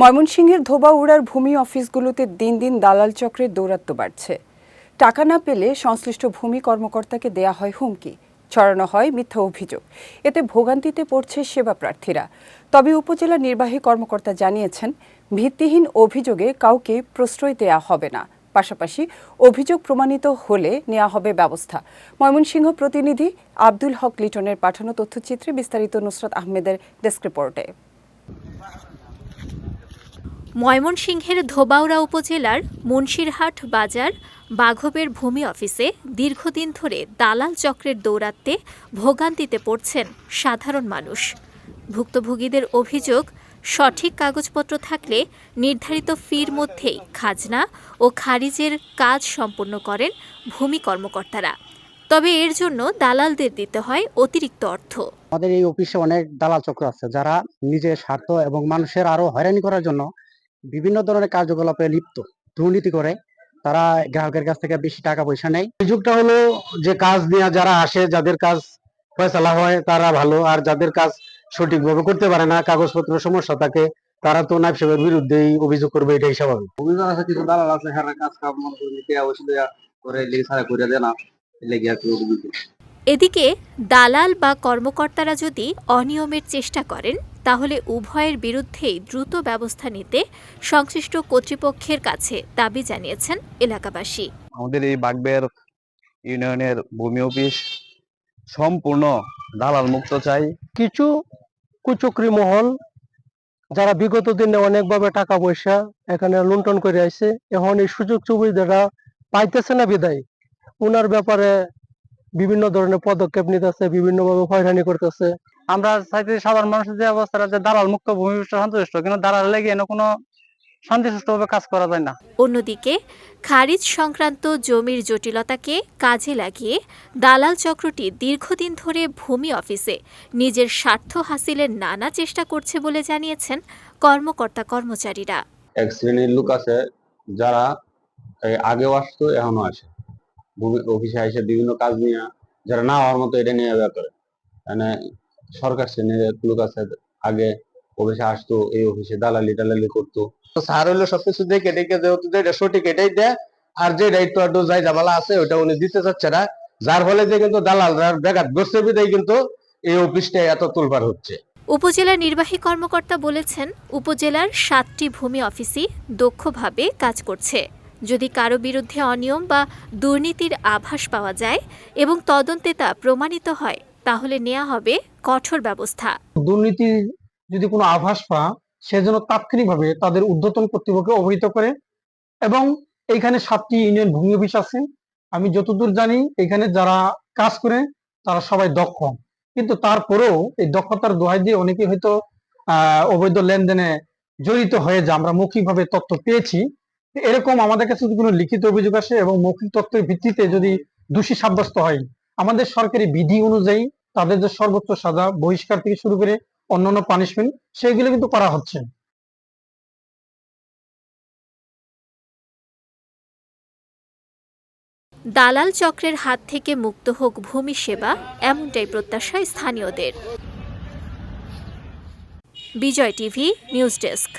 ময়মনসিংহের ধোবাউড়ার ভূমি অফিসগুলোতে দিন দিন দালাল চক্রের দৌরাত্ম্য বাড়ছে। টাকা না পেলে সংশ্লিষ্ট ভূমি কর্মকর্তাকে দেয়া হয় হুমকি, ছড়ানো হয় মিথ্যা অভিযোগ। এতে ভোগান্তিতে পড়ছে সেবা প্রার্থীরা। তবে উপজেলা নির্বাহী কর্মকর্তা জানিয়েছেন, ভিত্তিহীন অভিযোগে কাউকে প্রশ্রয় দেয়া হবে না। পাশাপাশি অভিযোগ প্রমাণিত হলে নেওয়া হবে ব্যবস্থা। ময়মনসিংহ প্রতিনিধি আব্দুল হক লিটনের পাঠানো তথ্যচিত্রে বিস্তারিত নুসরাত আহমেদের ডেস্ক রিপোর্টে। ময়মনসিংহের ধোবাউড়া উপজেলার মুন্সিরহাট বাজার বাঘবের ভূমি অফিসে দীর্ঘদিন ধরে দালাল চক্রের দৌরাত্মে ভোগান্তিতে পড়ছেন সাধারণ মানুষ। ভুক্তভোগীদের অভিযোগ, সঠিক কাগজপত্র থাকলে নির্ধারিত ফির মধ্যেই খাজনা ও খারিজের কাজ সম্পন্ন করেন ভূমি কর্মকর্তারা। তবে এর জন্য দালালদের দিতে হয় অতিরিক্ত অর্থ। আমাদের এই অফিসে অনেক দালাল চক্র আছে, যারা নিজের স্বার্থ এবং মানুষের আরও হয়রানি করার জন্য বিভিন্ন ধরনের কার্যকলাপে লিপ্ত, দুর্নীতি করে, তারা গ্রাহকের কাছ থেকে বেশি টাকা পয়সা নেয়। সুযোগটা হলো যে কাজ নিয়ে যারা আসে, যাদের কাজ ফয়সালা হয়, তারা ভালো। আর যাদের কাজ সঠিকভাবে করতে পারে না, কাগজপত্র সমস্যা থাকে, তারা তো নাইব সাহেবের বিরুদ্ধেই অভিযোগ করবে, এটাই স্বাভাবিক। অভিযোগ আছে, কিছু দালাল আছে হ্যাঁ কাজ কাম মনে করে করে, লেগে সারা করে দেয় না, লেগে আর এদিকে দালাল বা কর্মকর্তারা যদি অনিয়মের চেষ্টা করেন তাহলে উভয়ের বিরুদ্ধেই দ্রুত ব্যবস্থা নিতে সংশ্লিষ্ট কর্তৃপক্ষের কাছে দাবি জানিয়েছেন এলাকাবাসী। আমাদের এই বাগবের ইউনিয়নের ভূমি অফিস সম্পূর্ণ দালাল মুক্ত চাই। কিছু কুচক্রি মহল যারা বিগত দিনে অনেকভাবে টাকা পয়সা এখানে লুণ্ঠন করে আসছে এখন এই সুযোগ সুবিধাটা পাইতেছে না বিদায়। ওনার ব্যাপারে বিভিন্ন ধরনের পদক্ষেপ নিতেছে বিভিন্ন ভাবে হয়রানি করতেছে। আমরা চাইতে সাধারণ মানুষের যে অবস্থা যে দালাল মুক্ত ভূমি সন্তুষ্ট কিন্তু দালাল লেগে এনে কোনো শান্তিসুষ্ঠুভাবে কাজ করা যায় না। অন্যদিকে খারিজ সংক্রান্ত জমির জটিলতাকে কাজে লাগিয়ে দালাল চক্রটি দীর্ঘদিন ধরে ভূমি অফিসে নিজের স্বার্থ হাসিলের নানা চেষ্টা করছে বলে জানিয়েছেন কর্মকর্তা কর্মচারীরা। এক শ্রেণির লোক আছে যারা আগেও আসতো এখনও আসে। অফিসে বিভিন্ন কাজ নিয়ে যারা না হওয়ার মতো এটা নিয়ে করে। মানে সরকার শ্রেণির লোক আছে আগে অফিসে আসতো, এই অফিসে দালালি টালালি করতো। স্যার হইল সবকিছু দেখে যেহেতু সঠিক এটাই দেয়, আর যে দায়িত্ব একটু যাই জামালা আছে ওটা উনি দিতে চাচ্ছে না। যার ফলে যে কিন্তু দালালরা বিদায় কিন্তু এই অফিসটা এত তোলপার হচ্ছে। উপজেলা নির্বাহী কর্মকর্তা বলেছেন, উপজেলার সাতটি ভূমি অফিসই দক্ষভাবে কাজ করছে। যদি কারও বিরুদ্ধে অনিয়ম বা দুর্নীতির আভাস পাওয়া যায় এবং তদন্তে তা প্রমাণিত হয়, তাহলে নেওয়া হবে কঠোর ব্যবস্থা। দুর্নীতি যদি কোনো আভাস পা সেজন্য তাৎক্ষণিকভাবে তাদের ঊর্ধ্বতন কর্তৃপক্ষকে অবহিত করে এবং এইখানে সাতটি ইউনিয়ন ভূমি অফিস আছে। আমি যতদূর জানি এখানে যারা কাজ করে, তারা সবাই দক্ষ। কিন্তু তারপরেও এই দক্ষতার দোহাই দিয়ে অনেকে হয়তো অবৈধ লেনদেনে জড়িত হয়ে যায় আমরা মৌখিকভাবে তথ্য পেয়েছি এরকম আমাদের কাছে যদি কোনো লিখিত অভিযোগ আসে এবং মৌখিক তথ্যের ভিত্তিতে যদি দোষী সাব্যস্ত হয়, আমাদের সরকারি বিধি অনুযায়ী তাদের যে সর্বোচ্চ সাজা, বহিষ্কার থেকে শুরু করে অন্যান্য পানিশমেন্ট সেগুলো কিন্তু করা হচ্ছে। দালাল চক্রের হাত থেকে মুক্ত হোক ভূমি সেবা, এমনটাই প্রত্যাশা স্থানীয়দের। Bijoy TV, news desk.